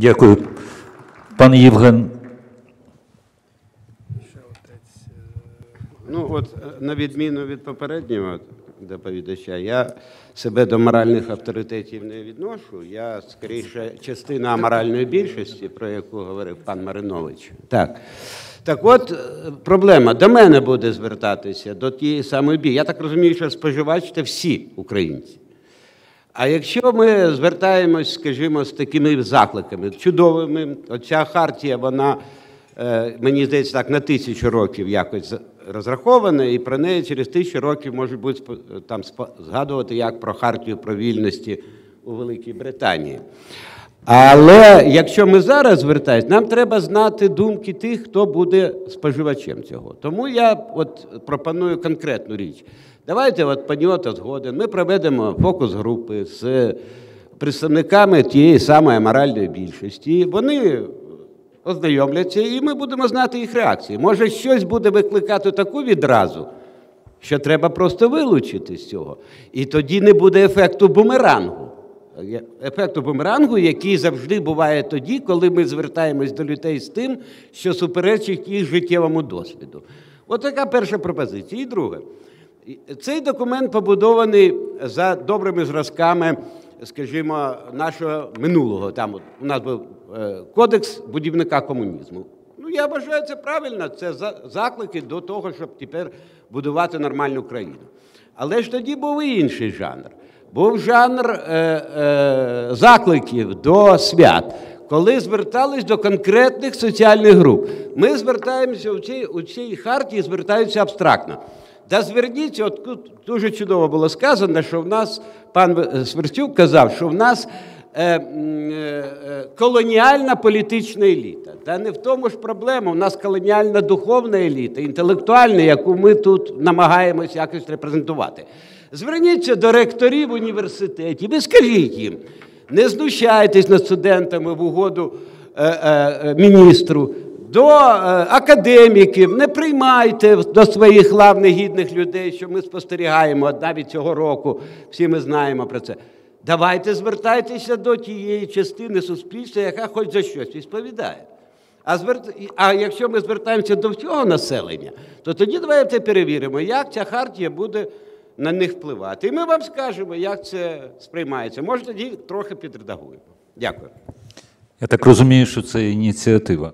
Дякую. Пан Євген, Ну, от е, на відміну від попереднього доповідача, я себе до моральних авторитетів не відношу. Я скоріше частина моральної більшості, про яку говорив пан Маринович. Так. Так от, е, проблема до мене буде звертатися до тієї самої бій. Я так розумію, що споживач це всі українці. А якщо ми звертаємось, скажімо, з такими закликами чудовими, оця хартія, вона, е, мені здається, так на тисячу років якось розрахована, і про неї через тисячу років можуть бути там згадувати як про хартію про вільності у Великій Британії. Але якщо ми зараз звертаємось, нам треба знати думки тих, хто буде споживачем цього. Тому я от пропоную конкретну річ. Давайте, от паніота згоден, ми проведемо фокус групи з представниками тієї самої моральної більшості. Вони ознайомляться, і ми будемо знати їх реакції. Може, щось буде викликати таку відразу, що треба просто вилучити з цього. І тоді не буде ефекту бумерангу. Є- Ефекту бумерангу, який завжди буває тоді, коли ми звертаємось до людей з тим, що суперечить їх життєвому досвіду. От така перша пропозиція. І друге. Цей документ побудований за добрими зразками, скажімо, нашого минулого. Там у нас був е, кодекс будівника комунізму. Ну, я вважаю, це правильно. Це заклики до того, щоб тепер будувати нормальну країну. Але ж тоді був і інший жанр. Був жанр е, е, закликів до свят, коли звертались до конкретних соціальних груп. Ми звертаємося у цій, у цій хартії, звертаються абстрактно. Да зверніться, от тут дуже чудово було сказано, що в нас пан Сверстюк казав, що в нас е, е, е, колоніальна політична еліта. Та не в тому ж проблема. У нас колоніальна духовна еліта, інтелектуальна, яку ми тут намагаємось якось репрезентувати. Зверніться до ректорів університетів і скажіть їм, не знущайтесь над студентами в угоду е, е, міністру, до е, академіків, не приймайте до своїх лав негідних людей, що ми спостерігаємо навіть цього року. Всі ми знаємо про це. Давайте звертайтеся до тієї частини суспільства, яка хоч за щось відповідає. А, зверт... а якщо ми звертаємося до всього населення, то тоді давайте перевіримо, як ця хартія буде на них впливати. І ми вам скажемо, як це сприймається. Може, тоді трохи підредагуємо. Дякую. я так розумію, що це ініціатива.